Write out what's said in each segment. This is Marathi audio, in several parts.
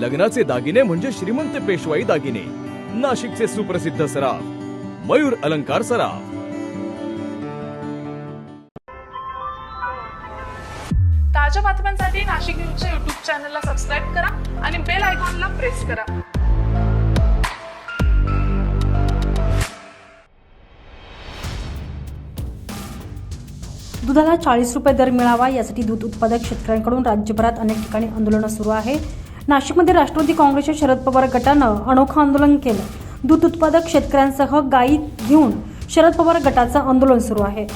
लग्नाचे दागिने म्हणजे श्रीमंत पेशवाई दागिने. नाशिकचे सुप्रसिद्ध सराफ. मयूर अलंकार सराफ. ताज्या बातम्यांसाठी नाशिक न्यूजच्या युट्यूब चॅनलला सबस्क्राईब करा आणि बेल आयकॉनला प्रेस करा. दुधाला चाळीस रुपये दर मिळावा यासाठी दूध उत्पादक शेतकऱ्यांकडून राज्यभरात अनेक ठिकाणी आंदोलनं सुरू आहे. नाशिकमध्ये राष्ट्रवादी काँग्रेसच्या शरद पवार गटानं अनोखं आंदोलन केलं. दूध उत्पादक शेतकऱ्यांसह गायी घेऊन शरद पवार गटाचं आंदोलन सुरू आहे.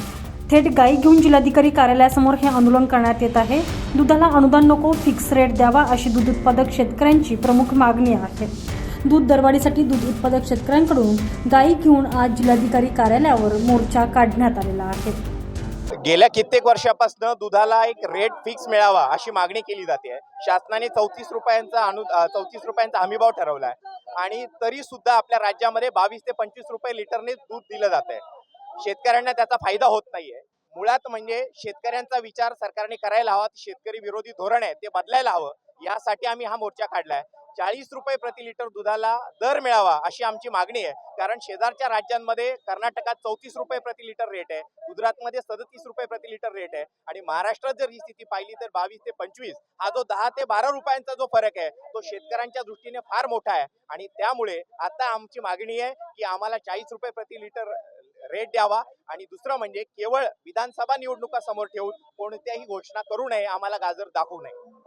थेट गायी घेऊन जिल्हाधिकारी कार्यालयासमोर हे आंदोलन करण्यात येत आहे. दुधाला अनुदान नको फिक्स रेट द्यावा अशी दूध उत्पादक शेतकऱ्यांची प्रमुख मागणी आहे. दूध दरवाढीसाठी दूध उत्पादक शेतकऱ्यांकडून गायी घेऊन आज जिल्हाधिकारी कार्यालयावर मोर्चा काढण्यात आलेला आहे. गेल्या कित्येक वर्षापासून दुधाला एक रेट फिक्स मिळावा अशी मागणी केली जाते. शासनाने चौतीस रुपयांचा अनु चौतीस रुपयांचा हमीभाव ठरवला आहे आणि तरी सुद्धा आपल्या राज्यामध्ये बावीस ते पंचवीस रुपये लिटरने दूध दिलं जात आहे शेतकऱ्यांना त्याचा फायदा होत नाहीये. मुळात म्हणजे शेतकऱ्यांचा विचार सरकारने करायला हवा शेतकरी विरोधी धोरण आहे ते बदलायला हवं. यासाठी आम्ही हा मोर्चा काढलाय. चाळीस रुपये प्रति लिटर दुधाला दर मिळावा अशी आमची मागणी आहे. कारण शेजारच्या राज्यांमध्ये कर्नाटकात चौतीस रुपये प्रति लिटर रेट आहे. गुजरातमध्ये सदतीस रुपये प्रति लिटर रेट आहे. आणि महाराष्ट्रात जर ही स्थिती पाहिली तर बावीस ते पंचवीस हा जो दहा ते बारा रुपयांचा जो फरक आहे तो शेतकऱ्यांच्या दृष्टीने फार मोठा आहे. आणि त्यामुळे आता आमची मागणी आहे की आम्हाला चाळीस रुपये प्रति लिटर रेट द्यावा. आणि दुसरं म्हणजे केवळ विधानसभा निवडणुका समोर ठेवून कोणत्याही घोषणा करू नये आम्हाला गाजर दाखवू नये.